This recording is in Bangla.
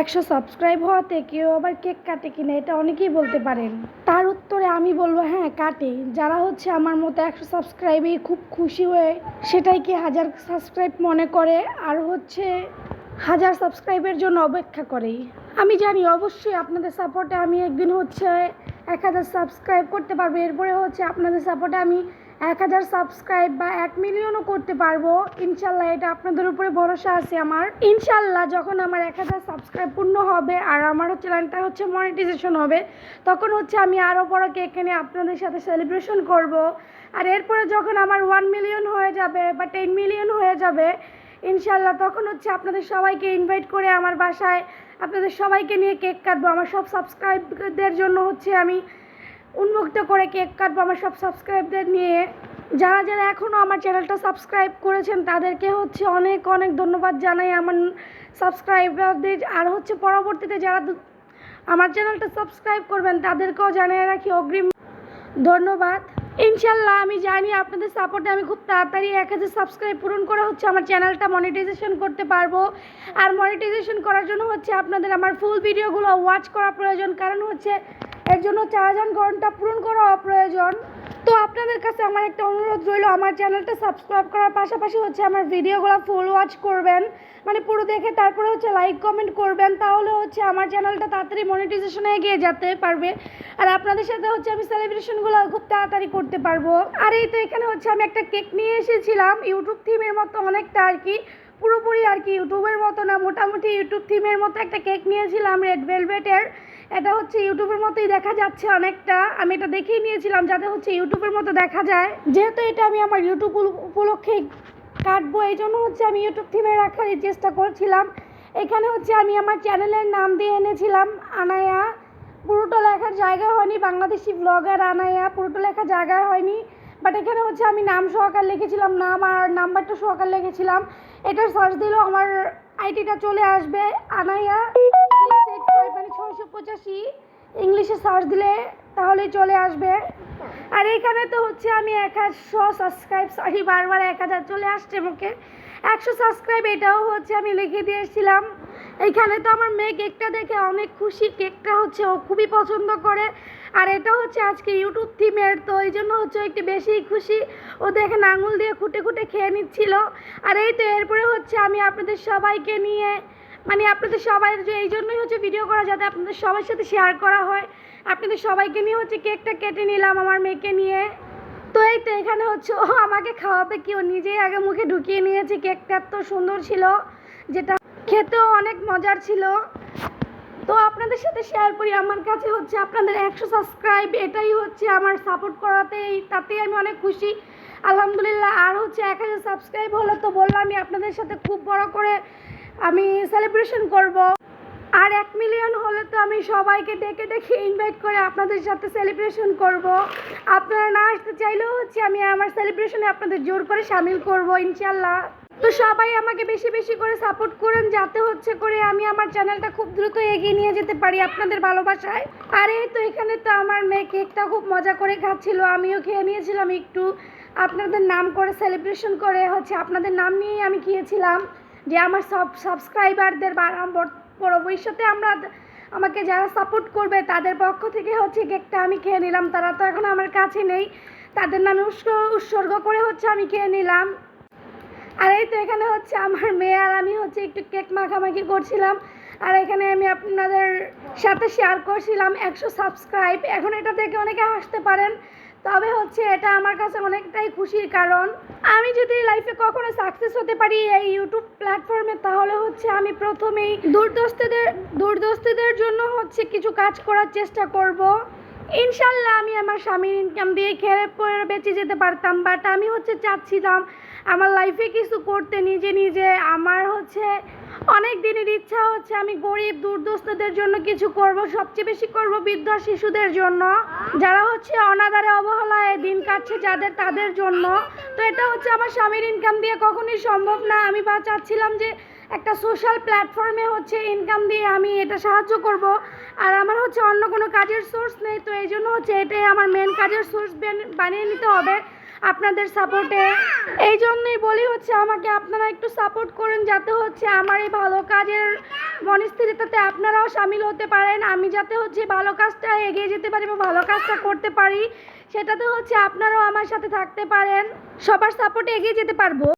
একশো সাবস্ক্রাইব হওয়াতে কেউ আবার কেক কাটে কিনা এটা অনেকেই বলতে পারেন। তার উত্তরে আমি বলব হ্যাঁ কাটে। যারা হচ্ছে আমার মতো একশো সাবস্ক্রাইবে খুব খুশি হয়ে সেটাই কি হাজার সাবস্ক্রাইব মনে করে আর হচ্ছে হাজার সাবস্ক্রাইবের জন্য অপেক্ষা করে। আমি জানি অবশ্যই আপনাদের সাপোর্টে আমি একদিন হচ্ছে এক হাজার সাবস্ক্রাইব করতে পারব। এরপরে হচ্ছে আপনাদের সাপোর্টে আমি এক হাজার সাবস্ক্রাইব বা এক মিলিয়নও করতে পারব। ইনশাল্লাহ এটা আপনাদের উপরে ভরসা আছে আমার। ইনশাল্লাহ যখন আমার এক হাজার সাবস্ক্রাইব পূর্ণ হবে আর আমার চ্যানেলটা হচ্ছে মনিটাইজেশন হবে, তখন হচ্ছে আমি আরও বড় কেক এনে আপনাদের সাথে সেলিব্রেশন করব। আর এরপরে যখন আমার ওয়ান মিলিয়ন হয়ে যাবে বা টেন মিলিয়ন হয়ে যাবে, ইনশাল্লাহ তখন হচ্ছে আপনাদের সবাইকে ইনভাইট করে আমার বাসায় আপনাদের সবাইকে নিয়ে কেক কাটবো। আমার সব সাবস্ক্রাইবদের জন্য হচ্ছে আমি উন্মুক্ত করে কেক কাটবো আমার সব সাবস্ক্রাইবদের নিয়ে। যারা যারা এখনও আমার চ্যানেলটা সাবস্ক্রাইব করেছেন, তাদেরকে হচ্ছে অনেক অনেক ধন্যবাদ জানাই আমার সাবস্ক্রাইবারদের আর হচ্ছে পরবর্তীতে যারা আমার চ্যানেলটা সাবস্ক্রাইব করবেন, তাদেরকেও জানিয়ে রাখি অগ্রিম ধন্যবাদ। ইনশাল্লাহ আমি জানি আপনাদের সাপোর্টে আমি খুব তাড়াতাড়ি এক হাজার সাবস্ক্রাইব পূরণ করে হচ্ছে আমার চ্যানেলটা মনিটাইজেশন করতে পারব। আর মনিটাইজেশন করার জন্য হচ্ছে আপনাদের আমার ফুল ভিডিওগুলো ওয়াচ করা প্রয়োজন। কারণ হচ্ছে এর জন্য চার হাজার ঘণ্টা পূরণ করা প্রয়োজন তো আপনাদের কাছে আমার একটা অনুরোধ রইল, আমার চ্যানেলটা সাবস্ক্রাইব করার পাশাপাশি হচ্ছে আমার ভিডিওগুলো ফুল ওয়াচ করবেন। মানে পুরো দেখে তারপরে হচ্ছে লাইক কমেন্ট করবেন, তাহলে হচ্ছে আমার চ্যানেলটা তাড়াতাড়ি মনিটাইজেশনে এগিয়ে যেতে পারবে। আর আপনাদের সাথে হচ্ছে আমি সেলিব্রেশনগুলো খুব তাড়াতাড়ি করতে পারব। আর এই তো এখানে হচ্ছে আমি একটা কেক নিয়ে এসেছিলাম ইউটিউব থিমের মতো অনেকটা আর কি। পুরোপুরি আর কি ইউটিউবের মতো না, মোটামুটি ইউটিউব থিমের মতো একটা কেক নিয়েছিলাম রেড ভেলভেটের এটা হচ্ছে ইউটিউবের মতোই দেখা যাচ্ছে অনেকটা। আমি এটা দেখেই নিয়েছিলাম যাতে হচ্ছে ইউটিউবের মতো দেখা যায়। যেহেতু এটা আমি আমার ইউটিউব উপলক্ষে কাটবো এই জন্য হচ্ছে আমি ইউটিউব থিমে রাখার চেষ্টা করছিলাম। এখানে হচ্ছে আমি আমার চ্যানেলের নাম দিয়ে এনেছিলাম, আনায়া। পুরোটা লেখার জায়গা হয়নি, বাংলাদেশি ব্লগার আনায়া। পুরোটা লেখার জায়গা হয়নি বাট এখানে হচ্ছে আমি নাম সহকার লিখেছিলাম, নাম আর নাম্বারটা সহকার লিখেছিলাম। এটা সার্চ দিলেও আমার আইডিটা চলে আসবে, আনায়া। ইংলিশে সার্চ দিলে তাহলেই চলে আসবে। আর এখানে তো হচ্ছে আমি এক হাজারশো সাবস্ক্রাইব সরি, বারবার এক হাজার চলে আসছে মুখে। একশো সাবস্ক্রাইব এটাও হচ্ছে আমি লিখে দিয়েছিলাম। এইখানে তো আমার মেয়ে কেকটা দেখে অনেক খুশি। কেকটা হচ্ছে ও খুবই পছন্দ করে। আর এটা হচ্ছে আজকে ইউটিউব থিমের তো এই জন্য হচ্ছে একটু বেশিই খুশি। ও দেখে আঙুল দিয়ে খুঁটে খুঁটে খেয়ে নিচ্ছিল। আর এই তো এরপরে হচ্ছে আমি আপনাদের সবাইকে নিয়ে মানে আপনাদের সবাই এই জন্যই হচ্ছে ভিডিও করা, যাতে আপনাদের সবার সাথে শেয়ার করা হয়। আপনাদের সবাইকে নিয়ে হচ্ছে কেকটা কেটে নিলাম আমার মেয়েকে নিয়ে। তো এই তো এখানে হচ্ছে ও আমাকে খাওয়াবে কি? ও নিজেই আগে মুখে ঢুকিয়ে নিয়েছে কেকটা এত সুন্দর ছিল। যেটা খেতেও অনেক মজার ছিল। তো আপনাদের সাথে শেয়ার করি। আমার কাছে হচ্ছে আপনাদের একশো সাবস্ক্রাইব এটাই হচ্ছে আমার সাপোর্ট করাতেই তাতেই আমি অনেক খুশি। আলহামদুলিল্লাহ। আর হচ্ছে এক হাজার সাবস্ক্রাইব হলো তো বললামই আপনাদের সাথে খুব বড় করে আমি সেলিব্রেশন করব। আর এক মিলিয়ন হলে তো আমি সবাইকে ডেকে ডেকে ইনভাইট করে আপনাদের সাথে সেলিব্রেশন করব। আপনারা না আসতে চাইলেও হচ্ছে আমি আমার সেলিব্রেশনে আপনাদের জোর করে সামিল করব ইনশাল্লাহ তো সবাই আমাকে বেশি বেশি করে সাপোর্ট করেন, যাতে হচ্ছে করে আমি আমার চ্যানেলটা খুব দ্রুত এগিয়ে নিয়ে যেতে পারি আপনাদের ভালোবাসায়। আর এই তো এখানে তো আমার মেয়ে কেকটা খুব মজা করে খাচ্ছিল, আমিও খেয়ে নিয়েছিলাম একটু। আপনাদের নাম করে সেলিব্রেশন করে হচ্ছে আপনাদের নাম নিয়েই আমি খেয়েছিলাম। যে আমার সব সাবস্ক্রাইবারদের ভবিষ্যতে আমরা আমাকে যারা সাপোর্ট করবে তাদের পক্ষ থেকে হচ্ছে কেকটা আমি খেয়ে নিলাম। তারা তো এখন আমার কাছে নেই। তাদের নামে উৎস- উৎসর্গ করে হচ্ছে আমি খেয়ে নিলাম। আর এই তো এখানে হচ্ছে আমার মেয়ে আর আমি হচ্ছে একটু কেক মাখামাখি করছিলাম। আর এখানে আমি আপনাদের সাথে শেয়ার করছিলাম একশো সাবস্ক্রাইব এখন এটা থেকে অনেকে হাসতে পারেন। তবে হচ্ছে এটা আমার কাছে অনেকটাই খুশির কারণ। আমি যদি লাইফে কখনো সাকসেস হতে পারি এই ইউটিউব প্ল্যাটফর্মে তাহলে হচ্ছে আমি প্রথমেই দুর্দস্তদের দুর্দস্তদের জন্য হচ্ছে কিছু কাজ করার চেষ্টা করব। ইনশাল্লাহ আমি আমার স্বামীর ইনকাম দিয়ে খেয়ে পরে বেঁচে যেতে পারতাম বাট আমি হচ্ছে চাচ্ছিলাম আমার লাইফে কিছু করতে, নিজে নিজে। আমার হচ্ছে অনেক দিনের ইচ্ছা হচ্ছে আমি গরিব দুর্দস্তদের জন্য কিছু করব, সবচেয়ে বেশি করব বৃদ্ধ শিশুদের জন্য, যারা হচ্ছে অনাদারে অবহেলায় দিন কাটছে যাদের তাদের জন্য। তো এটা হচ্ছে আমার স্বামীর ইনকাম দিয়ে কখনোই সম্ভব না। আমি বা চাচ্ছিলাম যে একটা সোশ্যাল প্ল্যাটফর্মে হচ্ছে ইনকাম দিয়ে আমি এটা সাহায্য করব। আর আমার হচ্ছে অন্য কোনো কাজের সোর্স নেই, তো এই জন্য হচ্ছে এটাই আমার মেন কাজের সোর্স বানিয়ে নিতে হবে আপনাদের সাপোর্টে এই জন্যই বলি হচ্ছে আমাকে আপনারা একটু সাপোর্ট করেন যাতে হচ্ছে আমার এই ভালো কাজের মনস্থিরতাতে আপনারাও সামিল হতে পারেন। আমি যাতে হচ্ছে ভালো কাজটা এগিয়ে যেতে পারি বা ভালো কাজটা করতে পারি, সেটাতে হচ্ছে আপনারাও আমার সাথে থাকতে পারেন। সবার সাপোর্টে এগিয়ে যেতে পারব।